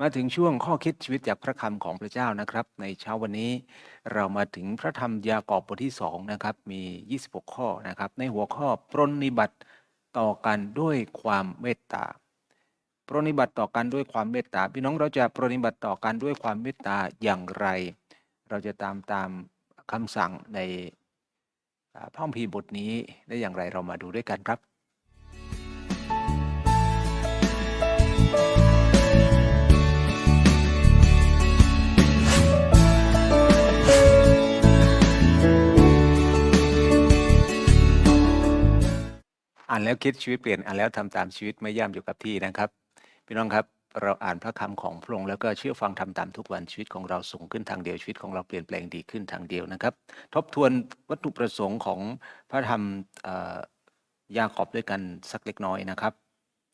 มาถึงช่วงข้อคิดชีวิตจากพระคำของพระเจ้านะครับ ในเช้าวันนี้เรามาถึงพระธรรมยากอบบทที่2นะครับมี 26 ข้อนะครับ ในหัวข้อปรนนิบัติต่อกันด้วยความเมตตาปรนนิบัติต่อกันด้วยความเมตตาพี่น้องเราจะปรนนิบัติต่อกันด้วยความเมตตาอย่างไร เราจะตามตามคำสั่งในพระคัมภีร์บทนี้ได้อย่างไรเรามาดูด้วยกันครับ อ่านแล้วคิดชีวิตเปลี่ยนอ่านแล้วทำตามชีวิตไม่ย่ำอยู่กับที่นะครับ พี่น้องครับเราอ่านพระคำของพระองค์แล้วก็เชื่อฟังทำตามทุกวันชีวิตของเราสูงขึ้นทางเดียวชีวิตของเราเปลี่ยนแปลงดีขึ้นทางเดียวนะครับ ทบทวนวัตถุประสงค์ของพระธรรมยากอบด้วยกันสักเล็กน้อยนะครับ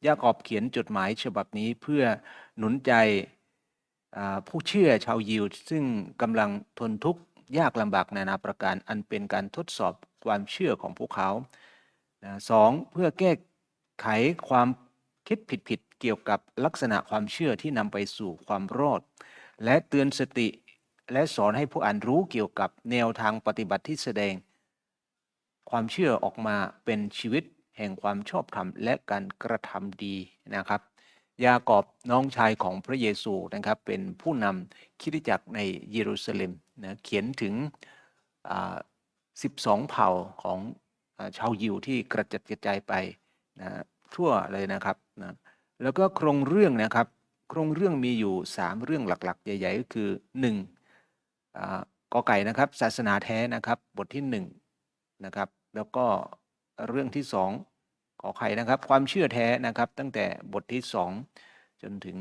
ยากอบเขียนจดหมายฉบับนี้เพื่อหนุนใจผู้เชื่อชาวยิวซึ่งกำลังทนทุกข์ยากลำบากนานาประการอันเป็นการทดสอบความเชื่อของพวกเขา นะสองเพื่อแก้ไขความคิดผิดๆเกี่ยวกับลักษณะความเชื่อที่นำไปสู่ความรอด และเตือนสติและสอนให้ผู้อ่านรู้เกี่ยวกับแนวทางปฏิบัติที่แสดง ความเชื่อออกมาเป็นชีวิตแห่งความชอบธรรมและการกระทำดีนะครับ ยากอบน้องชายของพระเยซูนะครับ เป็นผู้นำคริสตจักรในเยรูซาเล็มนะเขียนถึง 12 เผ่าของ ชาวยิวที่กระจัดกระจายไปนะทั่วเลยนะครับนะแล้วก็โครงเรื่องนะครับ โครงเรื่องมีอยู่ 3 เรื่องหลักๆ ใหญ่ ๆ ก็คือ1อ่ากอไก่นะครับ ศาสนาแท้นะครับ บทที่1นะครับ แล้วก็เรื่องที่ 2ขอไข่นะครับ ความเชื่อแท้นะครับ ตั้งแต่บทที่ 2 จนถึง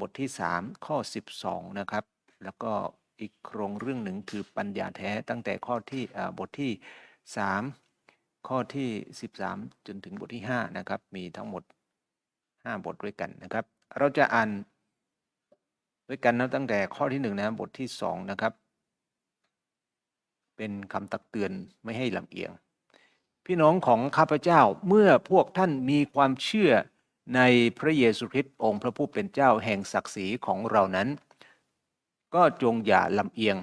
บทที่ 3 ข้อ 12 นะครับ แล้วก็อีกโครงเรื่องหนึ่งคือปัญญาแท้ตั้งแต่ข้อที่บทที่ 3 ข้อที่ 13 จนถึงบทที่ 5 นะครับ มีทั้งหมด 5 บทด้วยกันนะครับ เราจะอ่านด้วยกันนะตั้งแต่ข้อที่ 1 นะบทที่ 2 นะครับ เป็นคำตักเตือนไม่ให้ลำเอียง พี่น้องของข้าพเจ้าเมื่อพวกท่านมีความเชื่อในพระเยซูคริสต์องค์พระผู้เป็นเจ้าแห่งศักดิ์ศรีของเรานั้น ก็จงอย่าลำเอียง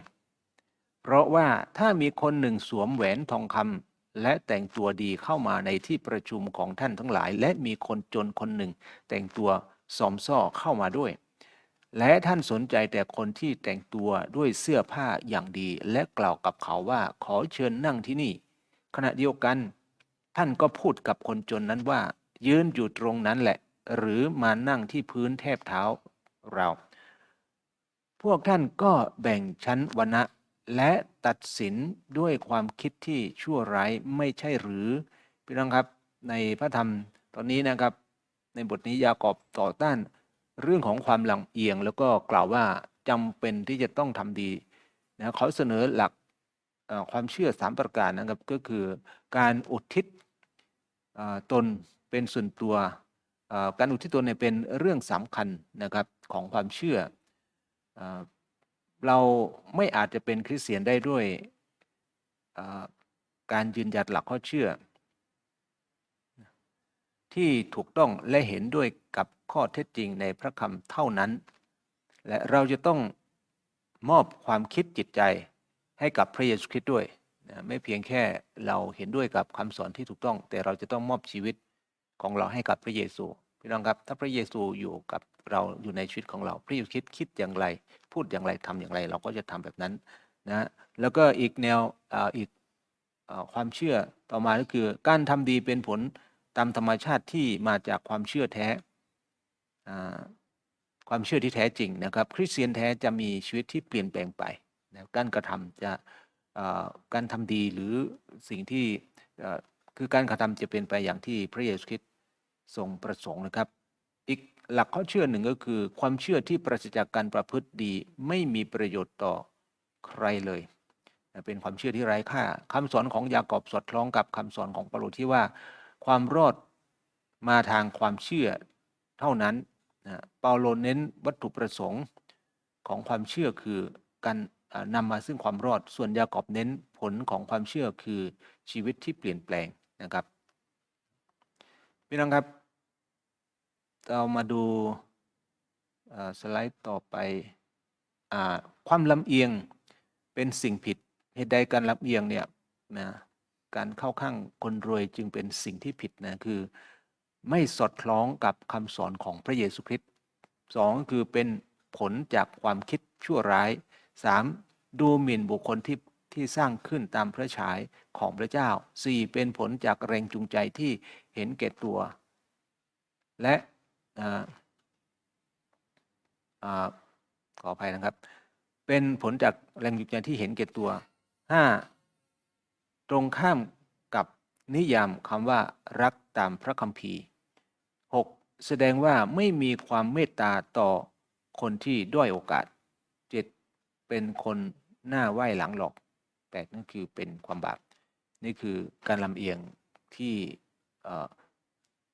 เพราะว่าถ้ามีคนหนึ่งสวมแหวนทองคำ และแต่งตัวดีเข้ามาในที่ประชุมของท่านทั้งหลาย และมีคนจนคนหนึ่ง แต่งตัวสอมซ่อเข้ามาด้วย และท่านสนใจแต่คนที่แต่งตัวด้วยเสื้อผ้าอย่างดี และกล่าวกับเขาว่าขอเชิญนั่งที่นี่ ขณะเดียวกัน ท่านก็พูดกับคนจนนั้นว่า ยืนอยู่ตรงนั้นแหละ หรือมานั่งที่พื้นแทบเท้าเรา พวกท่านก็แบ่งชั้นวรรณะและ ตัดสินด้วยความคิดที่ชั่วร้ายไม่ใช่หรือพี่น้องครับในพระธรรมตอนนี้นะครับ ในบทนี้ยากอบต่อต้านเรื่องของความหลำเอียง แล้วก็กล่าวว่าจำเป็นที่จะต้องทำดีนะเขาเสนอหลักความเชื่อสามประการนะครับก็คือการอุทิศตนเป็นส่วนตัวการอุทิศตนเนี่ยเป็นเรื่องสำคัญนะครับของความเชื่อ เราไม่อาจจะเป็นคริสเตียนได้ด้วยการยืนยัดหลักข้อเชื่อ ที่ถูกต้องและเห็นด้วยกับข้อเท็จจริงในพระคำเท่านั้น และเราจะต้องมอบความคิดจิตใจให้กับพระเยซูคริสต์ด้วยนะไม่เพียงแค่เราเห็นด้วยกับคำสอนที่ถูกต้อง แต่เราจะต้องมอบชีวิตของเราให้กับพระเยซูพี่น้องครับ ถ้าพระเยซูอยู่กับ เราอยู่ในชีวิตของเราพระเยซูคริสต์คิดอย่างไร พูดอย่างไรทำอย่างไร เราก็จะทำแบบนั้นนะแล้วก็อีกแนวอีกความเชื่อต่อมาก็คือการทำดีเป็นผลตามธรรมชาติที่มาจากความเชื่อแท้ความเชื่อที่แท้จริงนะครับ คริสเตียนแท้จะมีชีวิตที่เปลี่ยนแปลงไปนะการกระทำจะการทำดีหรือสิ่งที่คือการกระทำจะเป็นไปอย่างที่พระเยซูคริสต์ทรงประสงค์นะครับอีก หลักข้อเชื่อหนึ่งก็คือ ความเชื่อที่ปราศจากการประพฤติดีไม่มีประโยชน์ต่อใครเลย เป็นความเชื่อที่ไร้ค่าคำสอนของยากอบสอดคล้องกับคำสอนของเปาโลที่ว่า ความรอดมาทางความเชื่อเท่านั้นนะเปาโลเน้นวัตถุประสงค์ของความเชื่อคือการอ่านำมาซึ่งความรอด ส่วนยากอบเน้นผลของความเชื่อคือชีวิตที่เปลี่ยนแปลงนะครับพี่น้องครับ เรามาดูสไลด์ต่อไปอความลำเอียงเป็นสิ่งผิดเหตุใดการลำเอียงเนี่ยนะการเข้าข้างคนรวยจึงเป็นสิ่งที่ผิดนะคือไม่สอดคล้องกับคำสอนของพระเยซูคริสต์สองคือเป็นผลจากความคิดชั่วร้ายสามดูหมิ่นบุคคลที่ที่สร้างขึ้นตามพระฉายของพระเจ้าสี่เป็นผลจากแรงจูงใจที่เห็นแก่ตัว และ ออขออภัยนะครับ เป็นผลจากแรงจูงใจที่เห็นแก่ตัวห้าตรงข้ามกับนิยามคำว่ารักตามพระคัมภีร์ 6. แสดงว่าไม่มีความเมตตาต่อคนที่ด้อยโอกาส 7. เป็นคนหน้าไหว้หลังหลอก 8. นั่นคือเป็นความบาป นี่คือการลำเอียงที่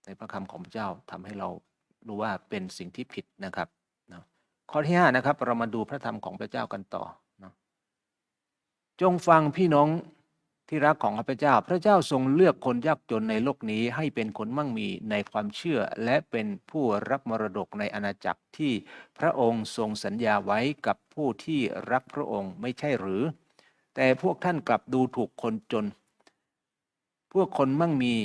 ในพระคำของพระเจ้าทำให้เรา รู้ว่าเป็นสิ่งที่ผิดนะครับนะข้อที่5นะครับ เรามาดูพระธรรมของพระเจ้ากันต่อนะจงฟังพี่น้องที่รักของข้าพเจ้า พระเจ้าทรงเลือกคนยากจนในโลกนี้ให้เป็นคนมั่งมีในความเชื่อ และเป็นผู้รับมรดกในอาณาจักรที่พระองค์ทรงสัญญาไว้กับผู้ที่รักพระองค์ไม่ใช่หรือ แต่พวกท่านกลับดูถูกคนจน พวกคนมั่งมี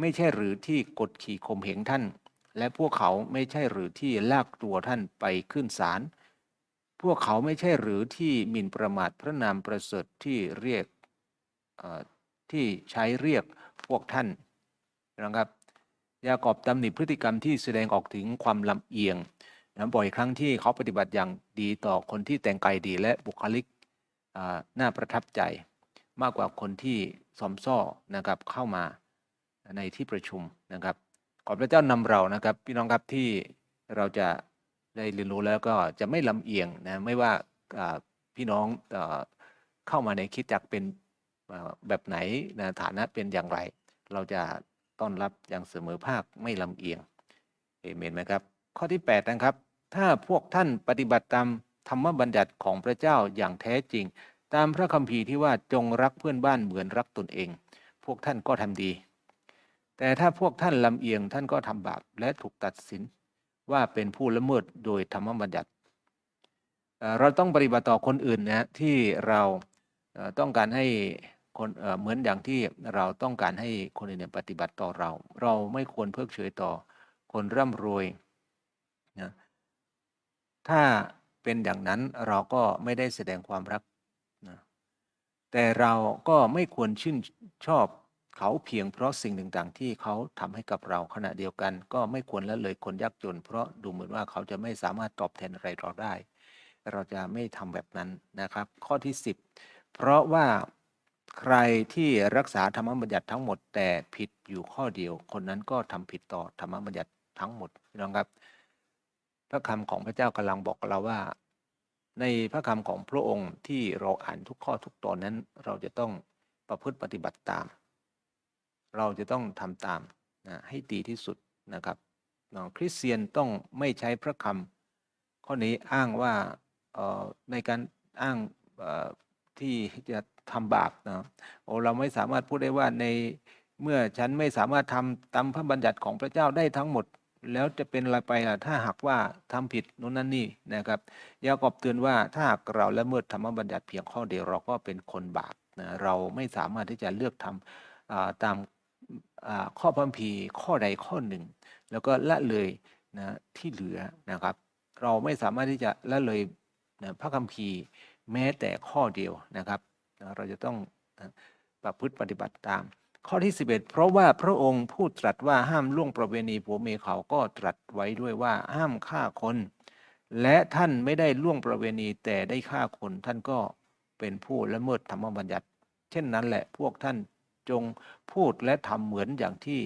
ไม่ใช่หรือที่กดขี่ข่มเหงท่าน และพวกเขาไม่ใช่หรือที่ลากตัวท่านไปขึ้นศาล พวกเขาไม่ใช่หรือที่หมิ่นประมาทพระนามประเสริฐที่เรียกที่ใช้เรียกพวกท่านนะครับ ยากอบตำหนิพฤติกรรมที่แสดงออกถึงความลำเอียงนะบ่อยครั้งที่เขาปฏิบัติอย่างดีต่อคนที่แต่งกายดีและบุคลิกน่าประทับใจ มากกว่าคนที่สอมซ่อนะครับเข้ามาในที่ประชุมนะครับ อพระเจ้านำเรานะครับ พี่น้องครับที่เราจะได้เรียนรู้แล้วก็จะไม่ลำเอียงนะไม่ว่าพี่น้องเอเข้ามาในคิดจักเป็นแบบไหนนะฐานะเป็นอย่างไร เราจะต้อนรับอย่างเสมอภาคไม่ลำเอียงเอเมนไหมครับ ข้อที่ 8 นะครับ ถ้าพวกท่านปฏิบัติตามธรรมบัญญัติของพระเจ้าอย่างแท้จริง ตามพระคัมภีร์ที่ว่าจงรักเพื่อนบ้านเหมือนรักตนเอง พวกท่านก็ทำดี แต่ถ้าพวกท่านลำเอียงท่านก็ทำบาปและถูกตัดสินว่าเป็นผู้ละเมิดโดยธรรมบัญญัติ เราต้องปฏิบัติต่อคนอื่นนะที่เราต้องการให้คนเหมือนอย่างที่เราต้องการให้คนอื่นปฏิบัติต่อเรา เราไม่ควรเพิกเฉยต่อคนร่ำรวยนะถ้าเป็นอย่างนั้นเราก็ไม่ได้แสดงความรักนะแต่เราก็ไม่ควรชื่นชอบ เขาเพียงเพราะสิ่งต่างๆ ที่เขาทำให้กับเราขณะเดียวกัน ก็ไม่ควรละเลยคนยากจน เพราะดูเหมือนว่าเขาจะไม่สามารถตอบแทนอะไรเราได้ เราจะไม่ทำแบบนั้นนะครับ ข้อที่ 10 เพราะว่าใครที่รักษาธรรมบัญญัติทั้งหมด แต่ผิดอยู่ข้อเดียว คนนั้นก็ทำผิดต่อธรรมบัญญัติทั้งหมดน้องครับ พระคำของพระเจ้ากำลังบอกเราว่า ในพระคำของพระองค์ที่เราอ่านทุกข้อทุกตอนนั้น เราจะต้องประพฤติปฏิบัติตาม เราจะต้องทำตามนะให้ดีที่สุดนะครับเนาคริสเตียนต้องไม่ใช้พระคำข้อนี้อ้างว่าเอ่อในการอ้างที่จะทำบาปนะโอ้เราไม่สามารถพูดได้ว่าในเมื่อฉันไม่สามารถทำตามพระบัญญัติของพระเจ้าได้ทั้งหมด แล้วจะเป็นอะไรไปล่ะถ้าหากว่าทำผิดโน่นนั่นนี่นะครับยากอบเตือนว่าถ้าหากเราละเมิดธรรมบัญญัติเพียงข้อเดียวเราก็เป็นคนบาปนะเราไม่สามารถที่จะเลือกทำอ่าตาม ข้อพรมภีข้อใดข้อหนึ่ง แล้วก็ละเลยนะที่เหลือนะครับ เราไม่สามารถที่จะละเลยนะพระคัมภีร์แม้แต่ข้อเดียวนะครับนะเราจะต้องนะประพฤติปฏิบัติตาม ข้อที่ 11 เพราะว่าพระองค์พูดตรัสว่าห้ามล่วงประเวณีผัวเมียเขาก็ตรัสไว้ด้วยว่าห้ามฆ่าคน และท่านไม่ได้ล่วงประเวณีแต่ได้ฆ่าคน ท่านก็เป็นผู้ละเมิดธรรมบัญญัติ เช่นนั้นแหละพวกท่าน จงพูดและทำเหมือนอย่างที่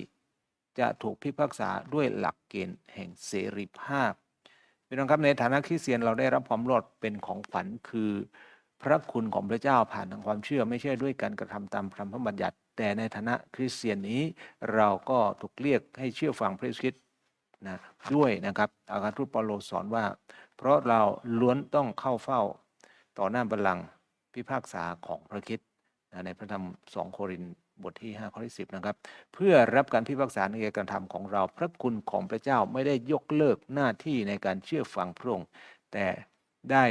จะถูกพิพากษาด้วยหลักเกณฑ์แห่งเสรีภาพพี่น้องครับในฐานะคริสเตียนเราได้รับความรอดเป็นของขวัญคือ พระคุณของพระเจ้าผ่านทางความเชื่อ ไม่ใช่ด้วยการกระทำตามธรรมบัญญัติ แต่ในฐานะคริสเตียนนี้เราก็ถูกเรียกให้เชื่อฟังพระคริสต์นะด้วยนะครับอาการทูตเปาโลสอนว่า เพราะเราล้วนต้องเข้าเฝ้าต่อหน้าบัลลังก์พิพากษาของพระคริสต์นะในพระธรรม2โครินธ์ บทที่5ข้อที่10นะครับเพื่อรับการพิพากษาในการกรทำของเรา พระคุณของพระเจ้าไม่ได้ยกเลิกหน้าที่ในการเชื่อฟังพระองค์แต่ได้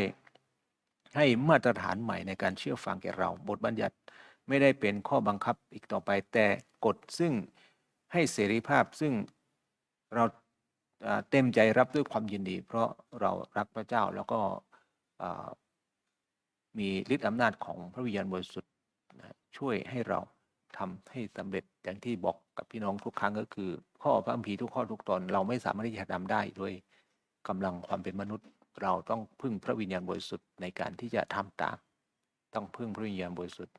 ให้มาตรฐานใหม่ในการเชื่อฟังแก่เรา บทบัญญัติไม่ได้เป็นข้อบังคับอีกต่อไป แต่กฎซึ่งให้เสรีภาพซึ่งเราเต็มใจรับด้วยความยินดี เพราะเรารักพระเจ้าแล้วก็มีฤทธิ์อำนาจของพระวิญญาณบริสุทธิ์ช่วยให้เรา ทำให้สำเร็จอย่างที่บอกกับพี่น้องทุกครั้งก็คือ ข้อพระคัมภีร์ทุกข้อทุกตอนเราไม่สามารถที่จะทำได้ด้วยกำลังความเป็นมนุษย์ เราต้องพึ่งพระวิญญาณบริสุทธิ์ในการที่จะทำตาม ต้องพึ่งพระวิญญาณบริสุทธิ์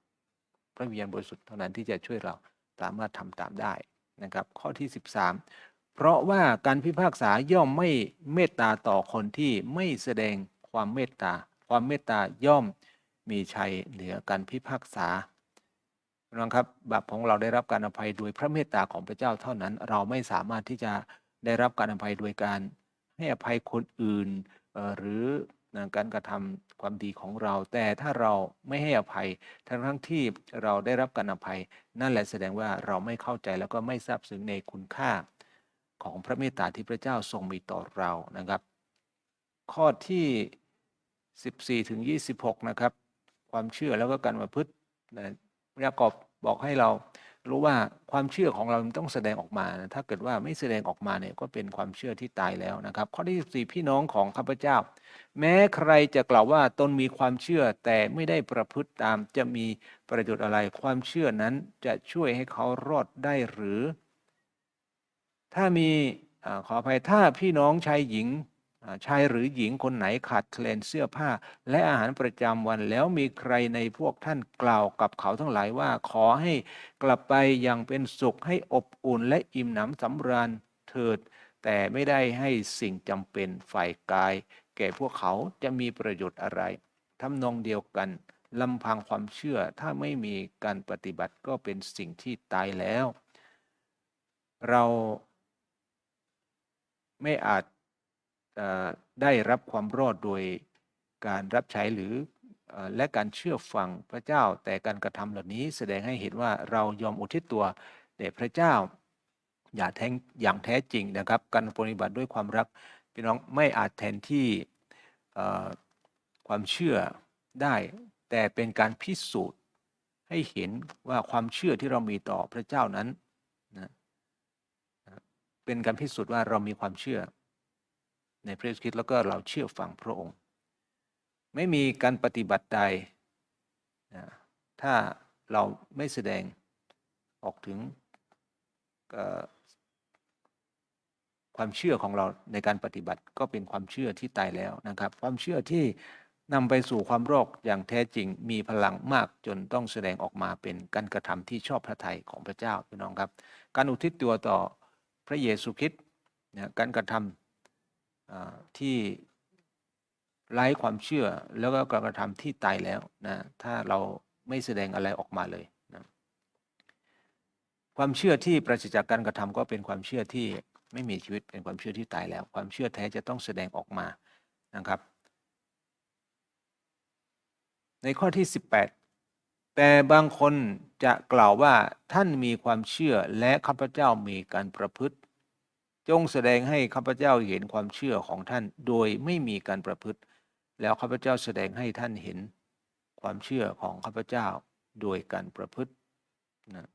พระวิญญาณบริสุทธิ์เท่านั้นที่จะช่วยเราสามารถทำตามได้นะครับ ข้อที่ 13 เพราะว่าการพิพากษาย่อมไม่เมตตาต่อคนที่ไม่แสดงความเมตตา ความเมตตาย่อมมีชัยเหนือการพิพากษา พี่น้องครับบาปของเราได้รับการอภัยโดยพระเมตตาของพระเจ้าเท่านั้น เราไม่สามารถที่จะได้รับการอภัยโดยการให้อภัยคนอื่นหรือการกระทำความดีของเรา แต่ถ้าเราไม่ให้อภัยทั้งทั้งที่เราได้รับการอภัย นั่นแหละแสดงว่าเราไม่เข้าใจแล้วก็ไม่ทราบซึ้งในคุณค่าของพระเมตตาที่พระเจ้าทรงมีต่อเรานะครับ ข้อที่ 14ถึง26 นะครับ ความเชื่อแล้วก็การประพฤติ ยากอบบอกให้เรารู้ว่าความเชื่อของเราต้องแสดงออกมานะถ้าเกิดว่าไม่แสดงออกมาเนี่ยก็เป็นความเชื่อที่ตายแล้วนะครับ ข้อที่14พี่น้องของข้าพเจ้า แม้ใครจะกล่าวว่าตนมีความเชื่อแต่ไม่ได้ประพฤติตามจะมีประโยชน์อะไร ความเชื่อนั้นจะช่วยให้เขารอดได้หรือ ถ้ามีอขออภัยถ้าพี่น้องชายหญิง ชายหรือหญิงคนไหนขาดแคลนเสื้อผ้า และอาหารประจำวันแล้วมีใครในพวกท่านกล่าวกับเขาทั้งหลายว่าขอให้กลับไปอย่างเป็นสุขให้อบอุ่นและอิ่มหนำสำราญเถิด แต่ไม่ได้ให้สิ่งจำเป็นฝ่ายกาย แก่พวกเขาจะมีประโยชน์อะไรทำนองเดียวกันลำพังความเชื่อถ้าไม่มีการปฏิบัติก็เป็นสิ่งที่ตายแล้ว เราไม่อาจ ได้รับความรอดโดยการรับใช้หรือและการเชื่อฟังพระเจ้า แต่การกระทำเหล่านี้แสดงให้เห็นว่าเรายอมอุทิศตัวแด่พระเจ้า อย่าแท้งอย่างแท้จริงนะครับ การปฏิบัติด้วยความรักพี่น้องไม่อาจแทนที่ความเชื่อได้ แต่เป็นการพิสูจน์ให้เห็นว่าความเชื่อที่เรามีต่อพระเจ้านั้นนะเป็นการพิสูจน์ว่าเรามีความเชื่อ ในพระเยซูคริสต์แล้วก็เราเชื่อฟังพระองค์ ไม่มีการปฏิบัติใดนะถ้าเราไม่แสดงออกถึงความเชื่อของเราในการปฏิบัติก็เป็นความเชื่อที่ตายแล้วนะครับ ความเชื่อที่นำไปสู่ความรอดอย่างแท้จริงมีพลังมากจนต้องแสดงออกมาเป็นการกระทำที่ชอบพระทัยของพระเจ้าพี่น้องครับ การอุทิศตัวต่อพระเยซูคริสต์การกระทำอ่า ที่ไร้ความเชื่อแล้วก็การกระทำที่ตายแล้วนะถ้าเราไม่แสดงอะไรออกมาเลยนะความเชื่อที่ปราศจากการกระทำก็เป็นความเชื่อที่ไม่มีชีวิตเป็นความเชื่อที่ตายแล้ว ความเชื่อแท้จะต้องแสดงออกมานะครับ ในข้อที่ 18 แต่บางคนจะกล่าวว่าท่านมีความเชื่อและข้าพเจ้ามีการประพฤติ จงแสดงให้ข้าพเจ้าเห็นความเชื่อของท่าน โดยไม่มีการประพฤติ แล้วข้าพเจ้าแสดงให้ท่านเห็นความเชื่อของข้าพเจ้าโดยการประพฤตินะ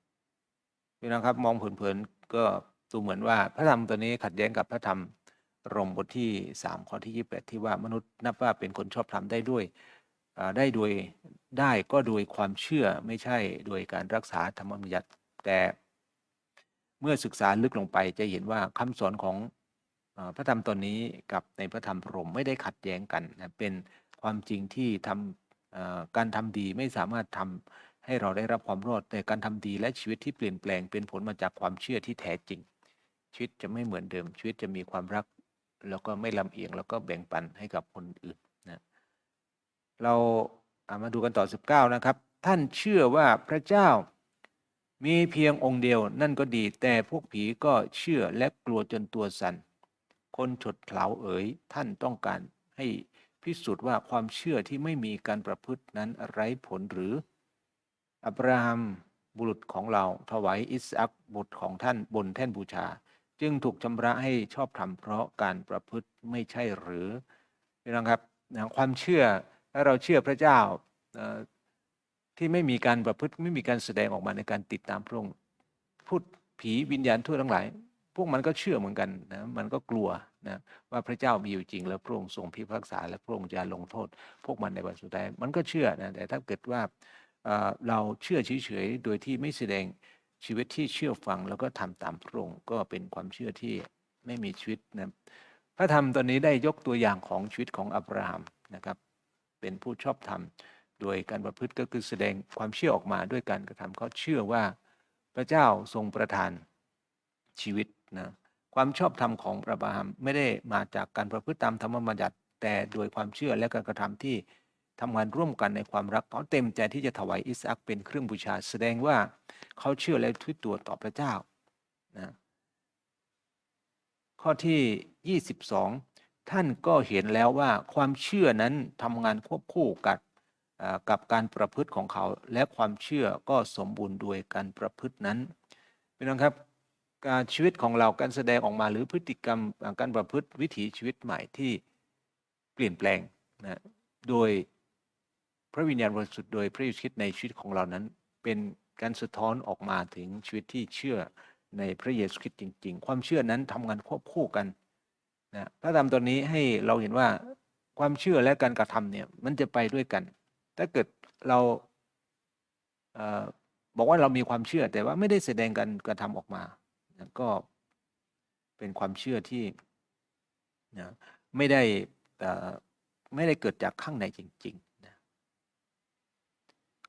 พี่น้องครับมองเผินๆก็ดูเหมือนว่าพระธรรมตัวนี้ขัดแย้งกับพระธรรมรมบทที่ 3 ข้อที่ 28 ที่ว่ามนุษย์นับว่าเป็นคนชอบธรรมได้ด้วยได้โดยได้ก็โดยความเชื่อไม่ใช่โดยการรักษาธรรมบัญญัติแต่ เมื่อศึกษาลึกลงไปจะเห็นว่าคำสอนของพระธรรมตอนนี้กับในพระธรรมพรหมไม่ได้ขัดแย้งกันนะเป็นความจริงที่ทำอ่าการทำดีไม่สามารถทำให้เราได้รับความรอดแต่การทำดีและชีวิตที่เปลี่ยนแปลงเป็นผลมาจากความเชื่อที่แท้จริง ชีวิตจะไม่เหมือนเดิม ชีวิตจะมีความรัก แล้วก็ไม่ลำเอียงแล้วก็แบ่งปันให้กับคนอื่นนะเราอ่ามาดูกันต่อ 19 นะครับ ท่านเชื่อว่าพระเจ้า มีเพียงองค์เดียวนั่นก็ดี แต่พวกผีก็เชื่อและกลัวจนตัวสัน่นคนฉดเผลาเอ๋ยท่านต้องการให้พิสูจน์ว่าความเชื่อที่ไม่มีการประพฤตินั้นไร้ผลหรือ อับราฮัมบุรุษของเราถวายอิสอักบุตรของท่านบนแท่นบูชา จึงถูกชำระให้ชอบธรรมเพราะการประพฤติไม่ใช่หรือพี่น้องครับนความเชื่อถ้าเราเชื่อพระเจ้า ที่ไม่มีการประพฤติไม่มีการแสดงออกมาในการติดตามพระองค์พูดผีวิญญาณทั่วทั้งหลาย พวกมันก็เชื่อเหมือนกันนะมันก็กลัวนะว่าพระเจ้ามีอยู่จริง แล้วพระองค์ทรงพิพากษา และพระองค์จะลงโทษ พวกมันในวันสุดท้ายมันก็เชื่อนะแต่ถ้าเกิดว่าเอ่อเราเชื่อเฉยๆโดยที่ไม่แสดงชีวิตที่เชื่อฟังแล้วก็ทำตามพระองค์ก็เป็นความเชื่อที่ไม่มีชีวิตนะพระธรรมตอนนี้ได้ยกตัวอย่างของชีวิตของอับราฮัมนะครับ เป็นผู้ชอบธรรม โดยการประพฤติก็คือแสดงความเชื่อออกมาด้วยการกระทำเขาเชื่อว่าพระเจ้าทรงประทานชีวิตนะความชอบธรรมของอับราฮัมไม่ได้มาจากการประพฤติตามธรรมบัญญัติแต่โดยความเชื่อและการกระทำที่ทำงานร่วมกันในความรักเขาเต็มใจที่จะถวายอิสอักเป็นเครื่องบูชา แสดงว่าเขาเชื่อและทุยตัวต่อพระเจ้านะข้อที่ 22 ท่านก็เห็นแล้วว่าความเชื่อนั้นทำงานควบคู่กับ กับการประพฤติของเขาและความเชื่อก็สมบูรณ์ด้วยการประพฤตินั้นพี่น้องครับการชีวิตของเราการแสดงออกมาหรือพฤติกรรมการประพฤติวิถีชีวิตใหม่ที่เปลี่ยนแปลงนะโดยพระวิญญาณบริสุทธิ์โดยพระเยซูคริสต์ในชีวิตของเรานั้น เป็นการสะท้อนออกมาถึงชีวิตที่เชื่อในพระเยซูคริสต์จริง ๆ ความเชื่อนั้นทำงานควบคู่กันนะพระธรรมตัวนี้ให้เราเห็นว่าความเชื่อและการกระทำเนี่ยมันจะไปด้วยกัน ถ้าเกิดเราเออบอกว่าเรามีความเชื่อแต่ว่าไม่ได้แสดงการกระทำออกมา ก็เป็นความเชื่อที่นะไม่ได้ไม่ได้เกิดจากข้างในจริงๆนะ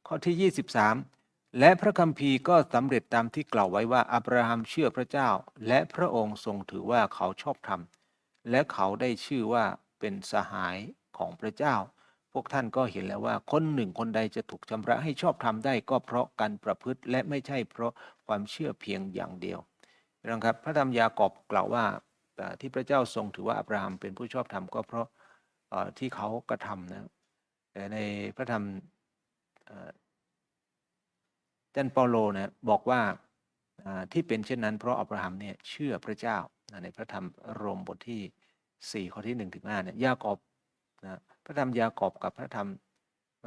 ข้อที่ 23 และพระคัมภีร์ก็สำเร็จตามที่กล่าวไว้ว่าอับราฮัมเชื่อพระเจ้า และพระองค์ทรงถือว่าเขาชอบธรรม และเขาได้ชื่อว่าเป็นสหายของพระเจ้า พวกท่านก็เห็นแล้วว่าคนหนึ่งคนใดจะถูกชำระให้ชอบธรรมได้ก็เพราะการประพฤติและไม่ใช่เพราะความเชื่อเพียงอย่างเดียวน้องครับพระธรรมยากอบกล่าวว่าเอ่ที่พระเจ้าทรงถือว่าอับราฮัมเป็นผู้ชอบธรรมก็เพราะที่เขากระทำนะแต่ในพระธรรมเจันเปาโลนะบอกว่าที่เป็นเช่นนั้นเพราะอับราฮัมเนี่ยเชื่อพระเจ้าในพระธรรมโรมบทที่ 4 ข้อที่1ถึง5เนี่ยยากอบ นะพระธรรมยากอบกับพระธรรม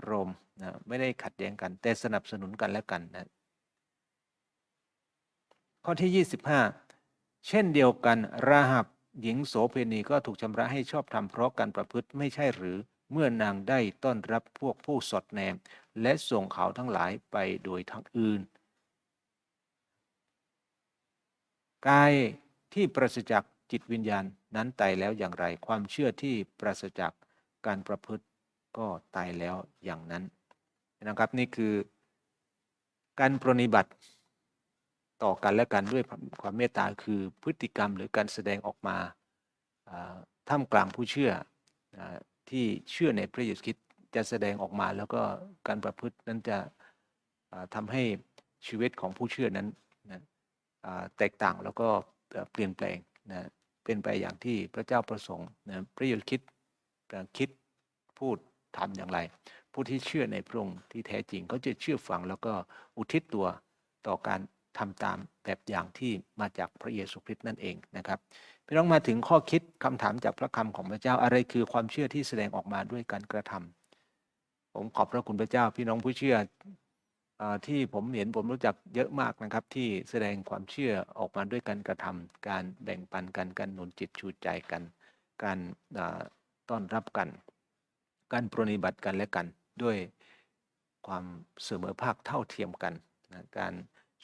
โรมนะไม่ได้ขัดแย้งกัน แต่สนับสนุนกันและกันนะข้อที่ 25 เช่นเดียวกันราหับหญิงโสเพณีก็ถูกชำระให้ชอบธรรมเพราะการประพฤติไม่ใช่หรือเมื่อนางได้ต้อนรับพวกผู้สอดแนม และส่งเขาทั้งหลายไปโดยทางอื่น กายที่ปราศจากจิตวิญญาณนั้นตายแล้วอย่างไร ความเชื่อที่ปราศจาก การประพฤติก็ตายแล้วอย่างนั้นนะครับนี่คือการปรนนิบัติต่อกันและกันด้วยความเมตตาคือพฤติกรรมหรือการแสดงออกมาท่ามกลางผู้เชื่อที่เชื่อในพระเยซูคริสต์จะแสดงออกมาแล้วก็การประพฤตินั้นจะอ่าทำให้ชีวิตของผู้เชื่อนั้นนะแตกต่างแล้วก็เปลี่ยนแปลงนะเป็นไปอย่างที่พระเจ้าประสงค์นะพระเยซูคริสต์ คิดพูดทำอย่างไร ผู้ที่เชื่อในพระองค์ที่แท้จริงเขาจะเชื่อฟังแล้วก็อุทิศตัวต่อการทำตามแบบอย่างที่มาจากพระเยซูคริสต์นั่นเองนะครับพี่น้องมาถึงข้อคิดคำถามจากพระคำของพระเจ้าอะไรคือความเชื่อที่แสดงออกมาด้วยการกระทำผมขอบพระคุณพระเจ้า พี่น้องผู้เชื่ออที่ผมเห็นผมรู้จักเยอะมากนะครับ ที่แสดงความเชื่อออกมาด้วยการกระทำการแบ่งปันกันการหนุนจิตชูใจกัน การ ต้อนรับกัน การปรนิบัติกันและกันด้วยความเสมอภาคเท่าเทียมกันนะการ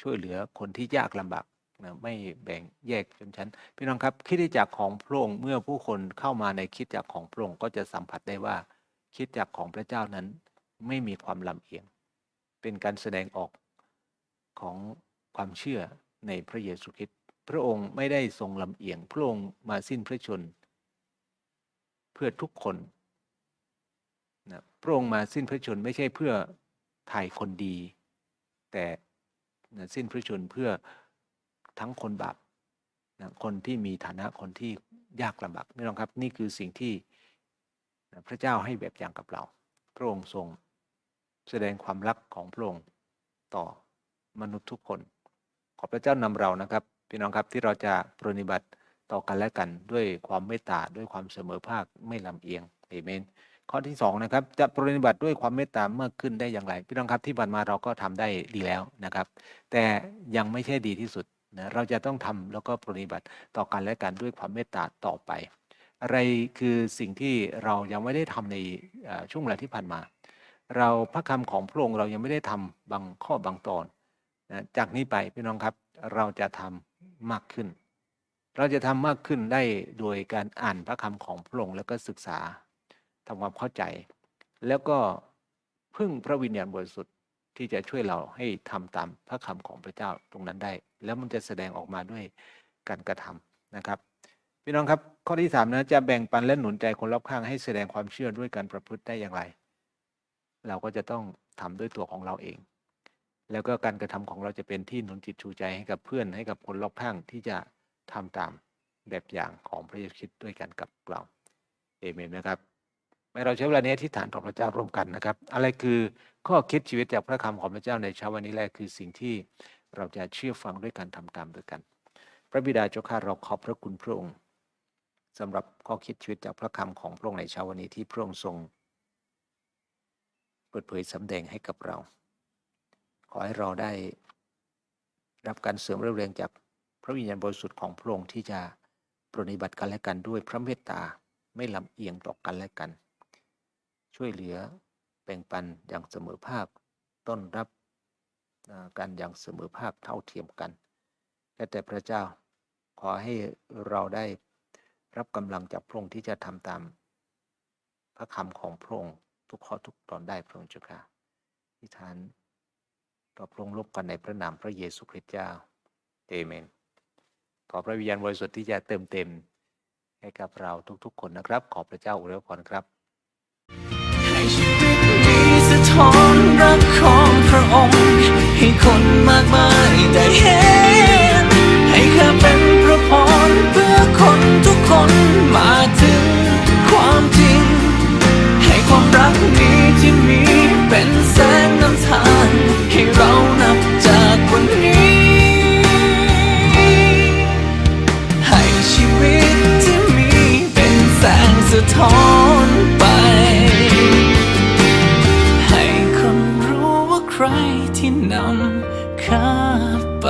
ช่วยเหลือคนที่ยากลำบากนะไม่แบ่งแยกชนชั้นพี่น้องครับคิดจักรของพระองค์เมื่อผู้คนเข้ามาในคิดจักรของพระองค์ก็จะสัมผัสได้ว่าคิดจักรของพระเจ้านั้นไม่มีความลำเอียง เป็นการแสดงออกของความเชื่อในพระเยซูคริสต์พระองค์ไม่ได้ทรงลำเอียง พระองค์มาสิ้นพระชนม์ เพื่อทุกคนนะพระองค์มาสิ้นพระชนม์ไม่ใช่เพื่อไถ่คนดี แต่นะสิ้นพระชนม์เพื่อทั้งคนบาปนะคนที่มีฐานะคนที่ยากลำบากไม่ต้องครับนี่คือสิ่งที่นะพระเจ้าให้แบบอย่างกับเรา พระองค์ทรงแสดงความรักของพระองค์ต่อมนุษย์ทุกคน ขอพระเจ้านำเรานะครับ พี่น้องครับที่เราจะปฏิบัติ ต่อกันและกันด้วยความเมตตาด้วยความเสมอภาคไม่ลำเอียงเอเมนข้อที่สองนะครับจะปฏิบัติด้วยความเมตตามากขึ้นได้อย่างไรพี่น้องครับที่ผ่านมาเราก็ทำได้ดีแล้วนะครับ แต่ยังไม่ใช่ดีที่สุดนะเราจะต้องทำแล้วก็ปฏิบัติต่อกันและกันด้วยความเมตตาต่อไป อะไรคือสิ่งที่เรายังไม่ได้ทำในช่วงเวลาที่ผ่านมา เราพระคำของพระองค์เรายังไม่ได้ทำบางข้อบางตอนนะจากนี้ไปพี่น้องครับเราจะทำมากขึ้น เราจะทำมากขึ้นได้โดยการอ่านพระคำของพระองค์แล้วก็ศึกษาทำความเข้าใจ แล้วก็พึ่งพระวิญญาณบริสุทธิ์ที่จะช่วยเราให้ทำตามพระคำของพระเจ้าตรงนั้นได้ แล้วมันจะแสดงออกมาด้วยการกระทำนะครับพี่น้องครับข้อที่สามนะจะแบ่งปันและหนุนใจคนรอบข้างให้แสดงความเชื่อด้วยการประพฤติได้อย่างไร เราก็จะต้องทำด้วยตัวของเราเอง แล้วก็การกระทำของเราจะเป็นที่หนุนจิตชูใจให้กับเพื่อนให้กับคนรอบข้างที่จะ ทำตามแบบอย่างของพระเยซูคริสต์ด้วยกันกับเราเอเมนนะครับให้เราใช้เวลานี้ที่ฐานต่อพระเจ้าร่วมกันนะครับ อะไรคือข้อคิดชีวิตจากพระคำของพระเจ้าในเช้าวันนี้แหละคือสิ่งที่เราจะเชื่อฟังด้วยการทำตามด้วยกัน พระบิดาเจ้าข้าเราขอบพระคุณพระองค์สำหรับข้อคิดชีวิตจากพระคำของพระองค์ในเช้าวันนี้ที่พระองค์ทรง เปิดเผยสำแดงให้กับเรา ขอให้เราได้รับการเสริมเรี่ยวแรงจาก ระวิญญาณบริสุทธิ์ของพระองค์ที่จะปรนนิบัติกันและกันด้วยพระเมตตาไม่ลำเอียงต่อกันและกัน ช่วยเหลือแบ่งปันอย่างเสมอภาคต้อนรับกันอย่างเสมอภาคเท่าเทียมกันแต่พระเจ้าขอให้เราได้รับกำลังจากพระองค์ที่จะทำตาม พระคำของพระองค์ทุกข้อทุกตอนได้พระองค์เจ้าค่ะที่ฐานต่อพระองค์รบกันในพระนามพระเยซูคริสต์เจ้าเอเมน ขอพระวิญญาณบริสุทธิ์ที่จะเติมเต็ม ให้กับเราทุกๆ คนนะครับ ขอพระเจ้าอวยพรครับให้ชีวิตนี้สะท้อนรักของพระองค์ ให้คนมากมายได้เห็น ให้ข้าเป็นพระพรเพื่อคนทุกคนมาถึงความจริง ให้ความรักนี้ที่มี ถอนไป ให้คนรู้ว่าใครที่นำข้าไป